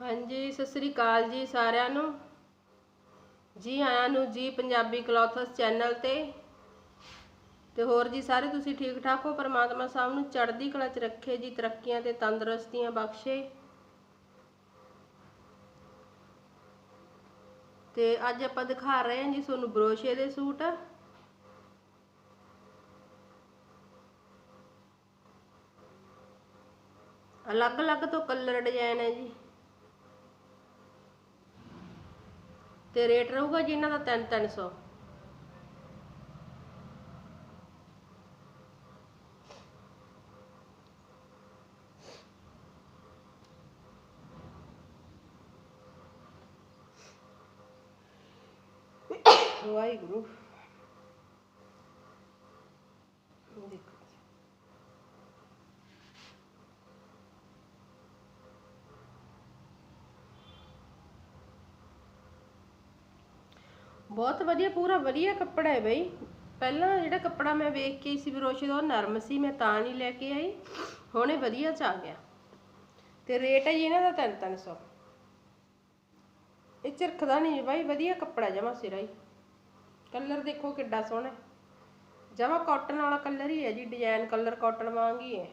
ਹਾਂਜੀ, ਸਤਿ ਸ੍ਰੀ ਅਕਾਲ ਜੀ ਸਾਰਿਆਂ ਨੂੰ। ਜੀ ਆਇਆਂ ਨੂੰ ਜੀ ਪੰਜਾਬੀ ਕਲੌਥਸ ਚੈਨਲ ਤੇ। ਤੇ ਹੋਰ ਜੀ, ਸਾਰੇ ਤੁਸੀਂ ਠੀਕ ਠਾਕ ਹੋ? ਪਰਮਾਤਮਾ ਸਾਹਿਬ ਨੂੰ ਚੜ੍ਹਦੀ ਕਲਾ 'ਚ ਰੱਖੇ ਜੀ, ਤਰੱਕੀਆਂ ਤੇ ਤੰਦਰੁਸਤੀਆਂ ਬਖਸ਼ੇ। ਤੇ ਅੱਜ ਆਪਾਂ ਦਿਖਾ ਰਹੇ ਹਾਂ ਜੀ ਤੁਹਾਨੂੰ ਬਰੋਸ਼ੇ ਦੇ ਸੂਟ। ਅਲੱਗ-ਅਲੱਗ ਤੋਂ ਕਲਰ ਡਿਜ਼ਾਈਨ ਹੈ ਜੀ। ਤੇ ਰੇਟ ਰਹੂਗਾ ਜੀ ਇਹਨਾਂ ਦਾ 3-300 ਵਾਹਿਗੁਰੂ ਦੇਖੋ ਬਹੁਤ ਵਧੀਆ, ਪੂਰਾ ਵਧੀਆ ਕੱਪੜਾ ਹੈ ਬਈ। ਪਹਿਲਾਂ ਜਿਹੜਾ ਕੱਪੜਾ ਮੈਂ ਵੇਖ ਕੇ ਆਈ ਸੀ ਬਰੋਸ਼ੇ ਦਾ, ਉਹ ਨਰਮ ਸੀ, ਮੈਂ ਤਾਂ ਨਹੀਂ ਲੈ ਕੇ ਆਈ। ਹੁਣ ਇਹ ਵਧੀਆ ਚ ਆ ਗਿਆ। ਤੇ ਰੇਟ ਹੈ ਜੀ ਇਹਨਾਂ ਦਾ 3-300 ਇਹ ਚਰਖਦਾ ਨਹੀਂ ਬਾਈ, ਵਧੀਆ ਕੱਪੜਾ ਜਮਾ ਸਿਰਾ ਹੀ। ਕਲਰ ਦੇਖੋ ਕਿੱਡਾ ਸੋਹਣਾ ਜਮਾ ਕਾਟਨ ਵਾਲਾ ਕਲਰ ਹੀ ਹੈ ਜੀ ਡਿਜ਼ਾਈਨ ਕਲਰ ਕਾਟਨ ਵਾਂਗ ਹੀ ਹੈ।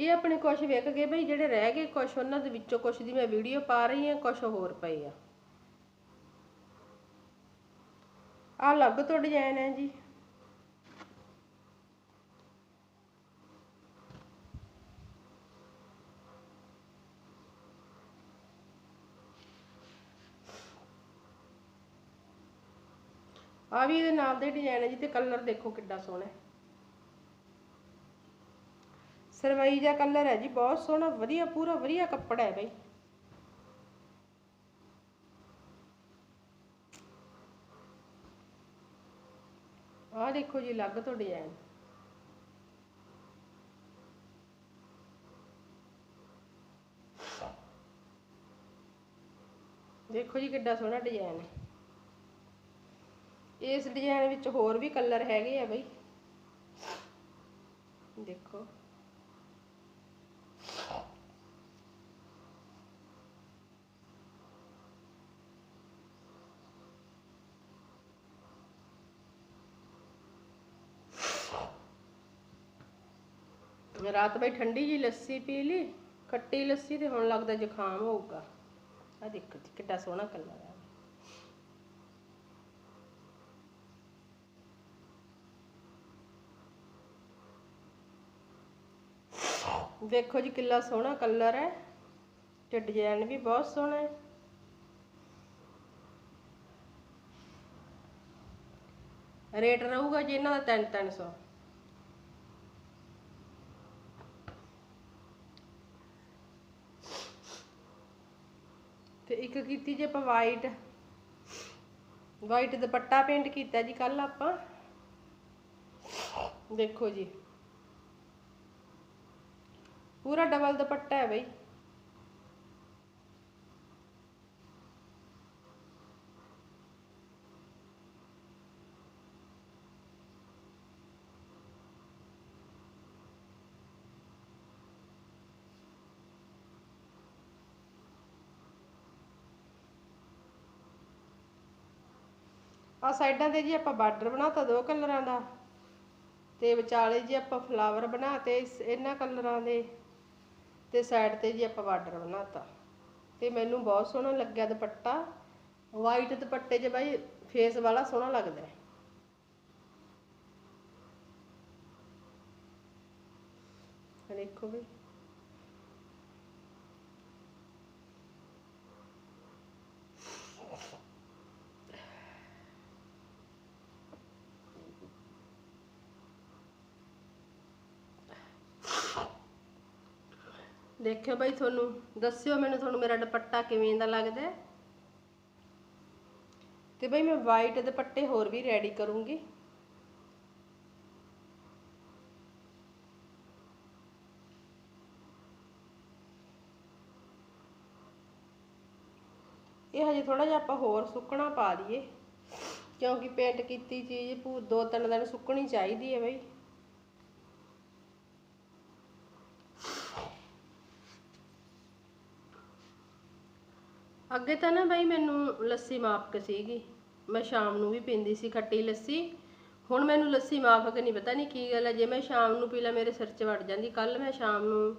ਇਹ ਆਪਣੇ ਕੁਝ ਵਿਕ ਗਏ ਬਈ ਜਿਹੜੇ ਰਹਿ ਗਏ ਕੁਝ ਉਹਨਾਂ ਦੇ ਵਿੱਚੋਂ ਕੁਝ ਦੀ ਮੈਂ ਵੀਡੀਓ ਪਾ ਰਹੀ ਹਾਂ ਕੁਝ ਹੋਰ ਪਏ ਆ। ਆ ਅਲੱਗ ਤੋਂ ਡਿਜ਼ਾਈਨ ਹੈ ਜੀ। ਆ ਵੀ ਇਹਦੇ ਨਾਲ ਦੇ ਡਿਜ਼ਾਈਨ ਹੈ ਜੀ ਤੇ ਕਲਰ ਦੇਖੋ ਕਿੱਡਾ ਸੋਹਣਾ ਹੈ। ਸਰਵਈ ਦਾ ਕਲਰ ਹੈ ਜੀ, ਬਹੁਤ ਸੋਹਣਾ, ਵਧੀਆ, ਪੂਰਾ ਵਧੀਆ ਕੱਪੜਾ ਹੈ ਬਈ। ਆਹ ਦੇਖੋ ਜੀ, ਅਲੱਗ ਤੋਂ ਡਿਜ਼ਾਈਨ ਦੇਖੋ ਜੀ, ਕਿੱਡਾ ਸੋਹਣਾ ਡਿਜ਼ਾਈਨ ਹੈ। ਇਸ ਡਿਜ਼ਾਈਨ ਵਿੱਚ ਹੋਰ ਵੀ ਕਲਰ ਹੈਗੇ ਆ ਬਈ। ਦੇਖੋ। ਰਾਤ ਬਈ ਠੰਡੀ ਜੀ ਲੱਸੀ ਪੀ ਲਈ, ਖੱਟੀ ਲੱਸੀ ਤੇ ਹੁਣ ਲੱਗਦਾ ਜ਼ੁਕਾਮ ਹੋਊਗਾ। ਆ ਦੇਖੋ ਜੀ, ਕਿੱਡਾ ਸੋਹਣਾ ਕਲਰ ਹੈ ਦੇਖੋ ਜੀ ਕਿੱਲਾ ਸੋਹਣਾ ਕਲਰ ਹੈ। ਤੇ ਡਿਜ਼ਾਈਨ ਵੀ ਬਹੁਤ ਸੋਹਣਾ ਹੈ। ਰੇਟ ਰਹੂਗਾ ਜੀ ਇਹਨਾਂ ਦਾ 3-300 ਇੱਕ ਕੀਤੀ ਜੇ ਆਪਾਂ ਵਾਈਟ ਵਾਈਟ ਦੁਪੱਟਾ ਪੇਂਟ ਕੀਤਾ ਜੀ ਕੱਲ ਆਪਾਂ। ਦੇਖੋ ਜੀ। ਪੂਰਾ ਡਬਲ ਦੁਪੱਟਾ ਹੈ ਬਈ। ਆ ਸਾਈਡਾਂ ਤੇ ਜੀ ਆਪਾਂ ਬਾਰਡਰ ਬਣਾਤਾ ਦੋ ਕਲਰਾਂ ਦਾ ਤੇ ਵਿਚਾਲੇ ਜੀ ਆਪਾਂ ਫਲਾਵਰ ਬਣਾਤੇ ਇਸ ਇਹਨਾਂ ਕਲਰਾਂ ਦੇ ਤੇ ਸਾਈਡ ਤੇ ਜੀ ਆਪਾਂ ਬਾਰਡਰ ਬਣਾਤਾ। ਤੇ ਮੈਨੂੰ ਬਹੁਤ ਸੋਹਣਾ ਲੱਗਿਆ ਦੁਪੱਟਾ। ਵਾਈਟ ਦੁਪੱਟੇ 'ਚ ਬਾਈ ਫੇਸ ਵਾਲਾ ਸੋਹਣਾ ਲੱਗਦਾ ਹੈ। ਦੇਖੋ ਵੀ। ਦੇਖਿਓ ਬਾਈ ਤੁਹਾਨੂੰ, ਦੱਸਿਓ ਮੈਨੂੰ ਤੁਹਾਨੂੰ ਮੇਰਾ ਦੁਪੱਟਾ ਕਿਵੇਂ ਦਾ ਲੱਗਦਾ ਹੈ। ਤੇ ਬਈ ਮੈਂ ਵਾਈਟ ਦੁਪੱਟੇ ਹੋਰ ਵੀ ਰੈਡੀ ਕਰੂੰਗੀ। ਇਹ ਹਜੇ ਥੋੜਾ ਜਿਹਾ ਆਪਾਂ ਹੋਰ ਸੁੱਕਣਾ ਪਾ ਦਈਏ, ਕਿਉਂਕਿ ਪੇਂਟ ਕੀਤੀ ਚੀਜ਼, ਪੂ ਦੋ ਤਿੰਨ ਦਿਨ ਸੁੱਕਣੀ ਚਾਹੀਦੀ ਹੈ ਬਈ। ਅੱਗੇ ਤਾਂ ਨਾ ਬਈ ਮੈਨੂੰ ਲੱਸੀ ਮਾਫ਼ਕ ਸੀਗੀ। ਮੈਂ ਸ਼ਾਮ ਨੂੰ ਵੀ ਪੀਂਦੀ ਸੀ ਖੱਟੀ ਲੱਸੀ। ਹੁਣ ਮੈਨੂੰ ਲੱਸੀ ਮਾਫਕ ਨਹੀਂ, ਪਤਾ ਨਹੀਂ ਕੀ ਗੱਲ ਹੈ। ਜੇ ਮੈਂ ਸ਼ਾਮ ਨੂੰ ਪੀ ਲਾ, ਮੇਰੇ ਸਿਰ 'ਚ ਵੜ ਜਾਂਦੀ। ਕੱਲ ਮੈਂ ਸ਼ਾਮ ਨੂੰ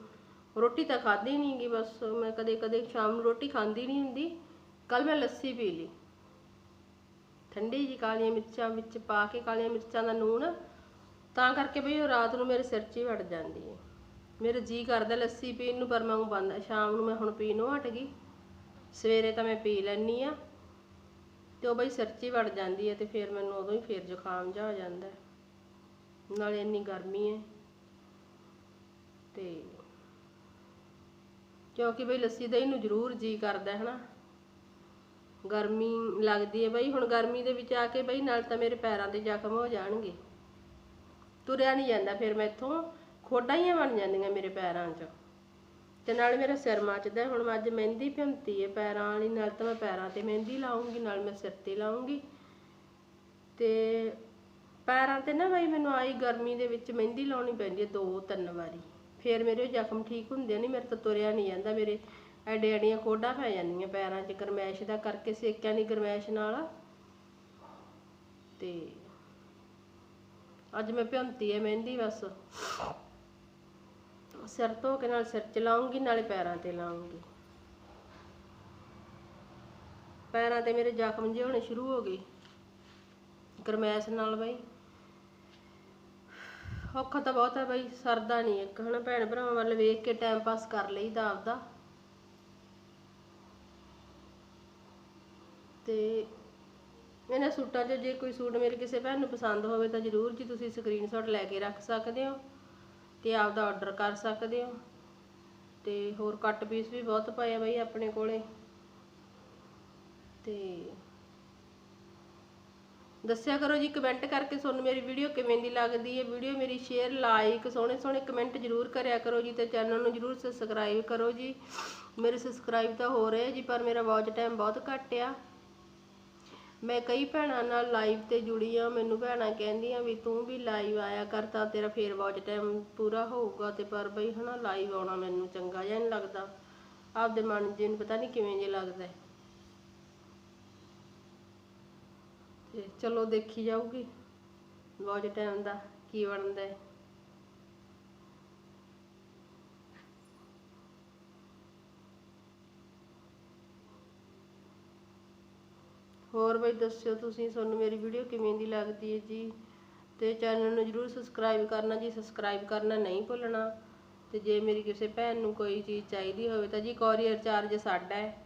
ਰੋਟੀ ਤਾਂ ਖਾਧੀ ਨਹੀਂ ਗੀ ਬਸ। ਮੈਂ ਕਦੇ ਕਦੇ ਸ਼ਾਮ ਨੂੰ ਰੋਟੀ ਖਾਂਦੀ ਨਹੀਂ ਹੁੰਦੀ। ਕੱਲ ਮੈਂ ਲੱਸੀ ਪੀ ਲਈ। ਠੰਡੀ ਜੀ ਕਾਲੀਆਂ ਮਿਰਚਾਂ ਵਿੱਚ ਪਾ ਕੇ ਕਾਲੀਆਂ ਮਿਰਚਾਂ ਦਾ ਨੂਣ, ਤਾਂ ਕਰਕੇ ਬਈ ਉਹ ਰਾਤ ਨੂੰ ਮੇਰੇ ਸਿਰ 'ਚ ਹੀ ਵੜ ਜਾਂਦੀ ਹੈ। ਮੇਰਾ ਜੀ ਕਰਦਾ ਲੱਸੀ ਪੀਣ ਨੂੰ, ਪਰ ਮੈਂ ਉਹ ਬੰਦ ਸ਼ਾਮ ਨੂੰ ਮੈਂ ਹੁਣ ਪੀਣੋਂ ਹਟ ਗਈ। ਸਵੇਰੇ ਤਾਂ ਮੈਂ ਪੀ ਲੈਣੀ ਆ ਤੇ ਉਹ ਬਈ ਸਰਚੀ ਵੜ ਜਾਂਦੀ ਹੈ ਤੇ ਫਿਰ ਮੈਨੂੰ ਉਦੋਂ ਹੀ ਫਿਰ ਜ਼ੁਕਾਮ ਜਾ ਹੋ ਜਾਂਦਾ ਹੈ। ਨਾਲੇ ਇੰਨੀ ਗਰਮੀ ਹੈ ਤੇ ਕਿਉਂਕਿ ਬਈ ਲੱਸੀ ਦਹੀਂ ਨੂੰ ਜ਼ਰੂਰ ਜੀ ਕਰਦਾ ਹੈ ਨਾ ਗਰਮੀ ਲੱਗਦੀ ਹੈ ਬਈ, ਹੁਣ ਗਰਮੀ ਦੇ ਵਿੱਚ ਆ ਕੇ ਬਈ ਨਾਲ ਤਾਂ ਮੇਰੇ ਪੈਰਾਂ ਤੇ ਜ਼ਖਮ ਹੋ ਜਾਣਗੇ। ਤੁਰਿਆ ਨਹੀਂ ਜਾਂਦਾ, ਫਿਰ ਮੈਥੋਂ ਖੋਡਾਂ ਹੀ ਬਣ ਜਾਂਦੀਆਂ ਮੇਰੇ ਪੈਰਾਂ 'ਚ। ਤੇ ਨਾਲ ਮੇਰਾ ਸਿਰ ਮੱਚਦਾ ਹੁਣ ਅੱਜ ਮਹਿੰਦੀ ਭਿੰਤੀ ਹੈ ਪੈਰਾਂ ਵਾਲੀ, ਨਾਲ ਤਾਂ ਮੈਂ ਪੈਰਾਂ ਤੇ ਮਹਿੰਦੀ ਲਾਉਂਗੀ ਨਾਲ ਮੈਂ ਸਿਰ ਤੇ ਲਾਉਂਗੀ ਤੇ ਪੈਰਾਂ ਤੇ ਨਾ ਬਈ ਮੈਨੂੰ ਆਈ ਗਰਮੀ ਦੇ ਵਿੱਚ ਮਹਿੰਦੀ ਲਾਉਣੀ ਪੈਂਦੀ ਹੈ ਦੋ ਤਿੰਨ ਵਾਰੀ। ਫੇਰ ਮੇਰੇ ਜ਼ਖਮ ਠੀਕ ਹੁੰਦੇ ਨਹੀਂ ਮੇਰੇ ਤੋਂ ਤੁਰਿਆ ਨਹੀਂ ਜਾਂਦਾ, ਮੇਰੇ ਐਡੇ ਐਡੀਆਂ ਕੋਡਾਂ ਪੈ ਜਾਂਦੀਆਂ ਪੈਰਾਂ 'ਚ ਗਰਮੈਸ਼ ਦਾ ਕਰਕੇ ਸੇਕਿਆਂ ਦੀ ਗਰਮੈਸ਼ ਨਾਲ। ਤੇ ਅੱਜ ਮੈਂ ਭਿੰਤੀ ਹੈ ਮਹਿੰਦੀ ਬਸ। ਸਿਰ ਧੋ ਕੇ ਨਾਲ ਸਿਰ ਚ ਲਾਉਂਗੀ, ਨਾਲੇ ਪੈਰਾਂ ਤੇ ਲਾਉਂਗੀ। ਪੈਰਾਂ ਤੇ ਮੇਰੇ ਜ਼ਖਮ ਜਿਹੇ ਹੋਣੇ ਸ਼ੁਰੂ ਹੋ ਗਏ। ਗਰਮੈਸ਼ ਨਾਲ ਬਈ। ਔਖਾ ਤਾਂ ਬਹੁਤ ਹੈ ਬਈ, ਸਰਦਾ ਨਹੀਂ ਇੱਕ, ਹਨਾ ਭੈਣ ਭਰਾਵਾਂ ਵੱਲ ਵੇਖ ਕੇ ਟਾਈਮ ਪਾਸ ਕਰ ਲਈਦਾ ਆਪਦਾ। ਤੇ ਇਹਨਾਂ ਸੂਟਾਂ ਚ ਜੇ ਕੋਈ ਸੂਟ ਮੇਰੇ ਕਿਸੇ ਭੈਣ ਨੂੰ ਪਸੰਦ ਹੋਵੇ ਤਾਂ ਜ਼ਰੂਰ ਜੀ ਤੁਸੀਂ ਸਕਰੀਨਸ਼ਾਟ ਲੈ ਕੇ ਰੱਖ ਸਕਦੇ ਹੋ। ਤੇ ਆਪਦਾ ਆਰਡਰ ਕਰ ਸਕਦੇ ਹੋ। ਤੇ ਹੋਰ ਕੱਟ ਪੀਸ ਵੀ ਬਹੁਤ ਪਏ ਆ ਬਈ ਆਪਣੇ ਕੋਲੇ। ਤੇ ਦੱਸਿਆ ਕਰੋ ਜੀ ਕਮੈਂਟ ਕਰਕੇ ਤੁਹਾਨੂੰ ਮੇਰੀ ਵੀਡੀਓ ਕਿਵੇਂ ਦੀ ਲੱਗਦੀ ਹੈ। ਵੀਡੀਓ ਮੇਰੀ ਸ਼ੇਅਰ ਲਾਈਕ ਸੋਹਣੇ ਸੋਹਣੇ ਕਮੈਂਟ ਜ਼ਰੂਰ ਕਰਿਆ ਕਰੋ ਜੀ ਤੇ ਚੈਨਲ ਨੂੰ ਜ਼ਰੂਰ ਸਬਸਕ੍ਰਾਈਬ ਕਰੋ ਜੀ। ਮੇਰੇ ਸਬਸਕ੍ਰਾਈਬ ਤਾਂ ਹੋ ਰਹੇ ਜੀ, ਪਰ ਮੇਰਾ ਵਾਚ ਟਾਈਮ ਬਹੁਤ ਘੱਟ ਆ। ਮੈਂ ਕਈ ਭੈਣਾਂ ਨਾਲ ਲਾਈਵ ਤੇ ਜੁੜੀ ਆ, ਮੈਨੂੰ ਭੈਣਾਂ ਕਹਿੰਦੀਆਂ ਵੀ ਤੂੰ ਵੀ ਲਾਈਵ ਆਇਆ ਕਰ ਤਾਂ ਤੇਰਾ ਫੇਰ ਵਾਚ ਟਾਈਮ ਪੂਰਾ ਹੋਊਗਾ ਤੇ ਪਰ ਬਈ ਹਨਾ ਲਾਈਵ ਆਉਣਾ ਮੈਨੂੰ ਚੰਗਾ ਜਿਹਾ ਨਹੀਂ ਲੱਗਦਾ। ਆਪਦੇ ਮਨ ਜੀ ਨੂੰ ਪਤਾ ਨਹੀਂ ਕਿਵੇਂ ਜੇ ਲੱਗਦਾ ਤੇ ਚਲੋ ਦੇਖੀ ਜਾਊਗੀ ਵਾਚ ਟਾਈਮ ਦਾ ਕੀ ਬਣਦਾ ਹੈ। ਹੋਰ ਬਈ ਦੱਸਿਓ ਤੁਸੀਂ, ਤੁਹਾਨੂੰ ਮੇਰੀ ਵੀਡੀਓ ਕਿਵੇਂ ਦੀ ਲੱਗਦੀ ਹੈ ਜੀ? ਤੇ ਚੈਨਲ ਨੂੰ ਜਰੂਰ ਸਬਸਕ੍ਰਾਈਬ ਕਰਨਾ ਜੀ ਸਬਸਕ੍ਰਾਈਬ ਕਰਨਾ ਨਹੀਂ ਭੁੱਲਣਾ। ਤੇ ਜੇ ਮੇਰੀ ਕਿਸੇ ਭੈਣ ਨੂੰ ਕੋਈ ਚੀਜ਼ ਚਾਹੀਦੀ ਹੋਵੇ ਤਾਂ ਜੀ ਕੋਰੀਅਰ ਚਾਰਜ ਸਾਡਾ ਹੈ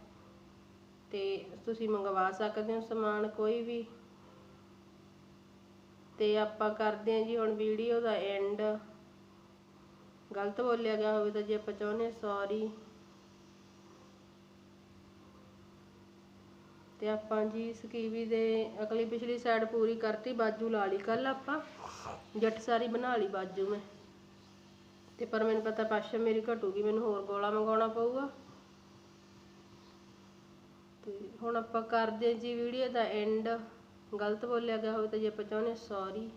ਤੇ ਤੁਸੀਂ ਮੰਗਵਾ ਸਕਦੇ ਹੋ ਸਮਾਨ ਕੋਈ ਵੀ। ਤੇ ਆਪਾਂ ਕਰਦੇ ਹਾਂ ਜੀ ਹੁਣ ਵੀਡੀਓ ਦਾ ਐਂਡ ਗਲਤ ਬੋਲਿਆ ਗਿਆ ਹੋਵੇ ਤਾਂ ਜੇ ਆਪਾਂ ਚਾਹੁੰਦੇ ਸੌਰੀ ਤੇ ਆਪਾਂ ਜੀ ਸਕੀਵੀ ਦੇ ਅਗਲੀ ਪਿਛਲੀ ਸਾਈਡ ਪੂਰੀ ਕਰਤੀ, ਬਾਜੂ ਲਾ ਲਈ ਕੱਲ ਆਪਾਂ। ਜੱਟ ਸਾਰੀ ਬਣਾ ਲਈ ਬਾਜੂ ਮੈਂ। ਤੇ ਪਰ ਮੈਨੂੰ ਪਤਾ ਪਛਮ ਮੇਰੀ ਘਟੂਗੀ, ਮੈਨੂੰ ਹੋਰ ਗੋਲਾ ਮੰਗਾਉਣਾ ਪਊਗਾ। ਤੇ ਹੁਣ ਆਪਾਂ ਕਰਦੇ ਜੀ ਵੀਡੀਓ ਦਾ ਐਂਡ ਗਲਤ ਬੋਲਿਆ ਗਿਆ ਹੋਵੇ ਤਾਂ ਜੇ ਆਪਾਂ ਚਾਹੁੰਦੇ ਸੌਰੀ